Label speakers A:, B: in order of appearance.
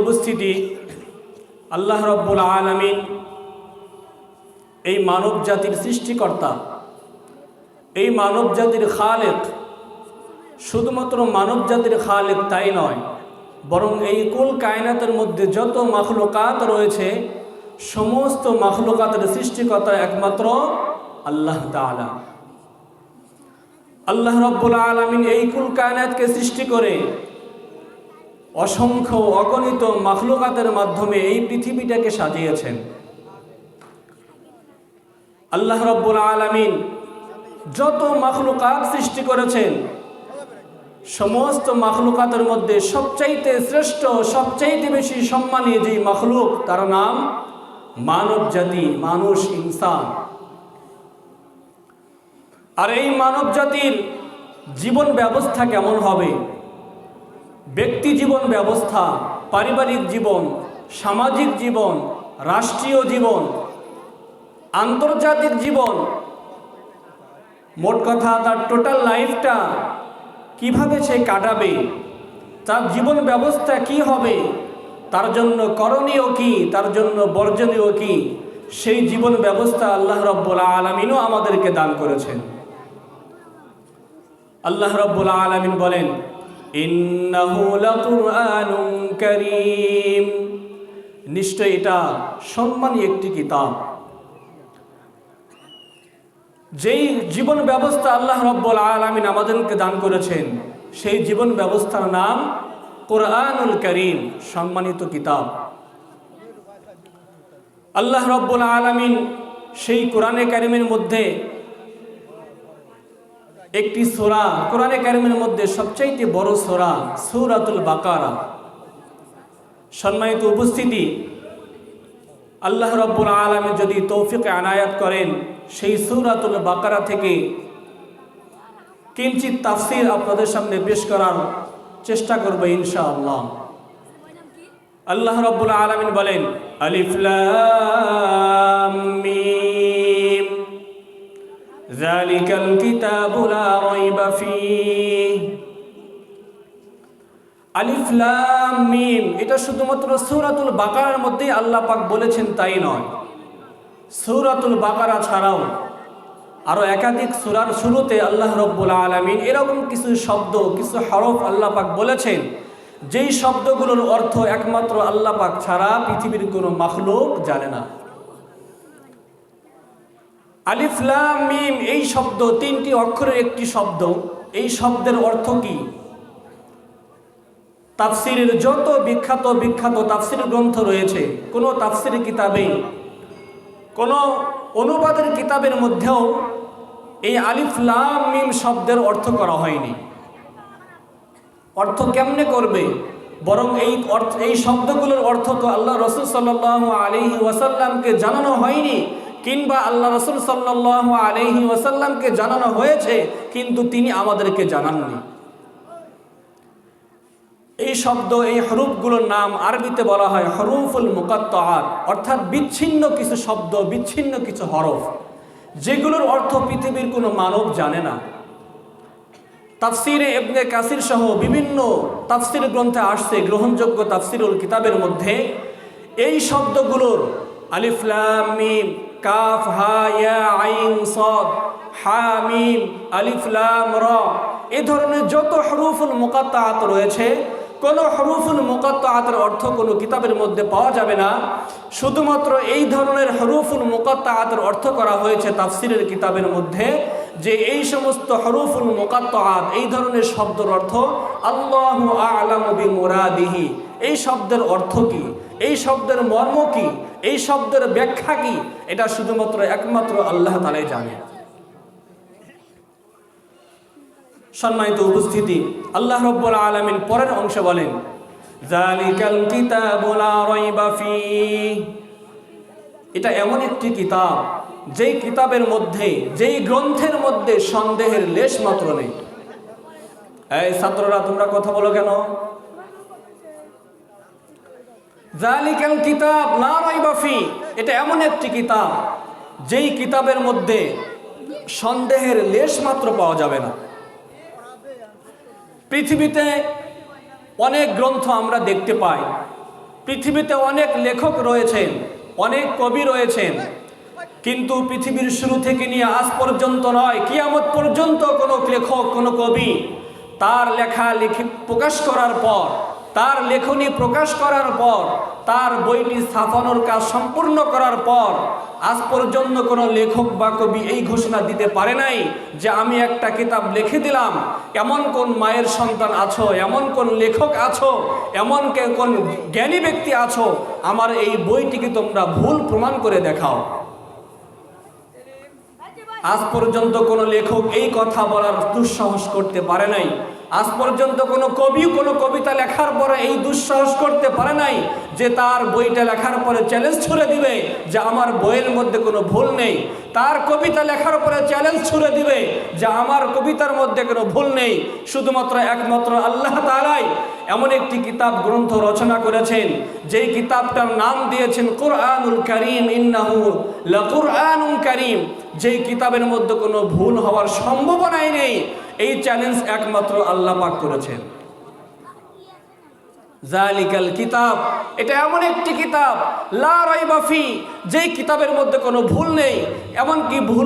A: উপস্থিতি আল্লাহ রব্বুল আলমিন এই মানব জাতির সৃষ্টিকর্তা, এই মানব জাতির খালেক, শুধুমাত্র মানব জাতির খালেক তাই নয়, বরং এই কুল কায়নাতের মধ্যে যত মাখলুকাত রয়েছে, সমস্ত মাখলুকাতের সৃষ্টিকর্তা একমাত্র আল্লাহ তাআলা। আল্লাহ রব্বুল আলমিন এই কুল কায়নাতকে সৃষ্টি করে অসংখ্য অগণিত মাখলুকাতের মাধ্যমে এই পৃথিবীটাকে সাজিয়েছেন। আল্লাহ রব্বুল আলমিন যত মাখলুকাত সৃষ্টি করেছেন, সমস্ত মাখলুকাতের মধ্যে সবচাইতে শ্রেষ্ঠ, সবচাইতে বেশি সম্মানী যেই মাখলুক, তার নাম মানব জাতি, মানুষ, ইনসান। আর এই মানব জাতির জীবন ব্যবস্থা কেমন হবে? ব্যক্তি জীবন ব্যবস্থা, পারিবারিক জীবন, সামাজিক জীবন, রাষ্ট্রীয় জীবন, আন্তর্জাতিক জীবন। মোট কথা তার টোটাল লাইফটা কীভাবে সে কাটাবে? তার জীবন ব্যবস্থা কি হবে? তার জন্য করণীয় কি? তার জন্য বর্জনীয় কি? সেই জীবন ব্যবস্থা আল্লাহ রব্বুল আলমিনও আমাদেরকে দান করেছেন। আল্লাহ রব্বুল আলমিন বলেন কারীম। নিশ্চয় এটা সম্মানী একটি কিতাব। যেই জীবন ব্যবস্থা আল্লাহ রব্বুল আলমিন আমাদেরকে দান করেছেন, সেই জীবন ব্যবস্থার নাম কোরআনুল করিম, সম্মানিত কিতাব। আল্লাহ রব্বুল আলমিন সেই কোরআনে কারিমের মধ্যে একটি সোরা কোরআনে কারিমের মধ্যে সবচাইতে বড় সোরা সৌরাতুল বাকারা। সম্মানিত উপস্থিতি, আল্লাহ রব্বুল আলমী যদি তৌফিক আনায়াত করেন, সেই সৌরাতুল বাকারা থেকে কিঞ্চিত তাফসির আপনাদের সামনে পেশ করার চেষ্টা করব ইনশাআল্লাহ। আল্লাহ রব্বুল আলমিন বলেন আলিফলাম ذلك الكتاب لا ريب فيه আলিফ লাম মিম এটা শুধুমাত্র সূরাতুল বাকারার মধ্যেই আল্লাহ পাক বলেছেন তাই নয় সূরাতুল বাকারা ছাড়াও আরও একাধিক সূরার শুরুতে আল্লাহ রব্বুল আলামিন এরকম কিছু শব্দ কিছু হরফ আল্লাহ পাক বলেছেন যেই শব্দগুলোর অর্থ একমাত্র আল্লাহ পাক ছাড়া পৃথিবীর কোনো মাখলুক জানে না আলিফলাম মিম এই শব্দ তিনটি অক্ষরের একটি শব্দ। এই শব্দের অর্থ কি? তাফসিরের যত বিখ্যাত বিখ্যাত তাফসির গ্রন্থ রয়েছে, কোনো তাফসির কিতাবেই কোনো অনুবাদের কিতাবের মধ্যেও এই আলিফলাম মিম শব্দের অর্থ করা হয়নি। অর্থ কেমনে করবে? বরং এই অর্থ, এই শব্দগুলোর অর্থ তো আল্লাহ রসুল সাল্লাহ আলি ওয়াসাল্লামকে জানানো হয়নি। কিংবা আল্লাহ রসুল সাল্লাহ আলহি ওয়াসাল্লামকে জানানো হয়েছে, কিন্তু তিনি আমাদেরকে জানাননি। এই শব্দ, এই হরুফগুলোর নাম আরবিতে বলা হয় হরুফুল মুকাত্তার অর্থাৎ বিচ্ছিন্ন কিছু শব্দ, বিচ্ছিন্ন কিছু হরফ, যেগুলোর অর্থ পৃথিবীর কোনো মানব জানে না। তাফসিরে এবনে কাসির সহ বিভিন্ন তাফসির গ্রন্থে আসছে গ্রহণযোগ্য তাফসিরুল কিতাবের মধ্যে, এই শব্দগুলোর আলিফলাম মিম কাফ, হা, ইয়া, আইন, সদ, হা, মিম আলিফলাম র এই ধরনের যত হরুফুল মোকাত্তাত রয়েছে, কোনো হরুফুল মোকাত্তাতের অর্থ কোনো কিতাবের মধ্যে পাওয়া যাবে না। শুধুমাত্র এই ধরনের হরুফুল মোকাত্তাতের অর্থ করা হয়েছে তাফসিরের কিতাবের মধ্যে যে এই সমস্ত হরুফুল মোকাত্তাত এই ধরনের শব্দের অর্থ আল্লাহ আলামবি মোরাদিহি এই শব্দের অর্থ কি? এই শব্দের মর্ম কি? এই শব্দের ব্যাখ্যা কি? এটা শুধুমাত্র একমাত্র আল্লাহ তালাই জানে। সম্মানিত উপস্থিতি, আল্লাহ রব্বুল আলমিন পরের অংশ বলেন এটা এমন একটি কিতাব, যেই কিতাবের মধ্যে, যেই গ্রন্থের মধ্যে সন্দেহের লেশ মাত্র নেই। এই ছাত্ররা, তোমরা কথা বলো কেন? জালিকাল কিতাব, লা রাইবা ফীহ এটা এমন একটি কিতাব, যেই কিতাবের মধ্যে সন্দেহের লেশ মাত্র পাওয়া যাবে না। পৃথিবীতে অনেক গ্রন্থ আমরা দেখতে পাই। পৃথিবীতে অনেক লেখক রয়েছেন, অনেক কবি রয়েছেন। কিন্তু পৃথিবীর শুরু থেকে নিয়ে আজ পর্যন্ত নয়, কিয়ামত পর্যন্ত কোনো লেখক, কোনো কবি তার লেখা লিখি প্রকাশ করার পর তার লেখনী প্রকাশ করার পর, তার বইটি স্থাপনের কাজ সম্পূর্ণ করার পর, আজ পর্যন্ত কোনো লেখক বা কবি এই ঘোষণা দিতে পারে নাই যে আমি একটা কিতাব লিখে দিলাম। এমন কোন মায়ের সন্তান আছো? এমন কোন লেখক আছো? এমন কে- কোন জ্ঞানী ব্যক্তি আছো? আমার এই বইটিকে তোমরা ভুল প্রমাণ করে দেখাও? আজ পর্যন্ত কোনো লেখক এই কথা বলার দুঃসাহস করতে পারে নাই। আজ পর্যন্ত কোনো কবি, কোনো কবিতা লেখার পরে এই দুঃসাহস করতে পারে নাই যে তার বইটা লেখার পরে চ্যালেঞ্জ ছুড়ে দিবে যে আমার বইয়ের মধ্যে কোনো ভুল নেই। তার কবিতা লেখার পরে চ্যালেঞ্জ ছুড়ে দিবে যে আমার কবিতার মধ্যে কোনো ভুল নেই। শুধুমাত্র একমাত্র আল্লাহ তালাই এমন একটি কিতাব গ্রন্থ রচনা করেছেন, যেই কিতাবটার নাম দিয়েছেন কোরআনুল করিম, ইন্নাহু লাকুরআনুল করিম। যেই কিতাবের মধ্যে কোনো ভুল হওয়ার সম্ভাবনাই নেই। এই চ্যালেঞ্জ একমাত্র আল্লাহ পাক করেছেন। জালিকাল কিতাব, এটা এমন একটি কিতাব, লা রাইবা ফি, যেই কিতাবের মধ্যে কোনো ভুল নেই এমন কি ভুল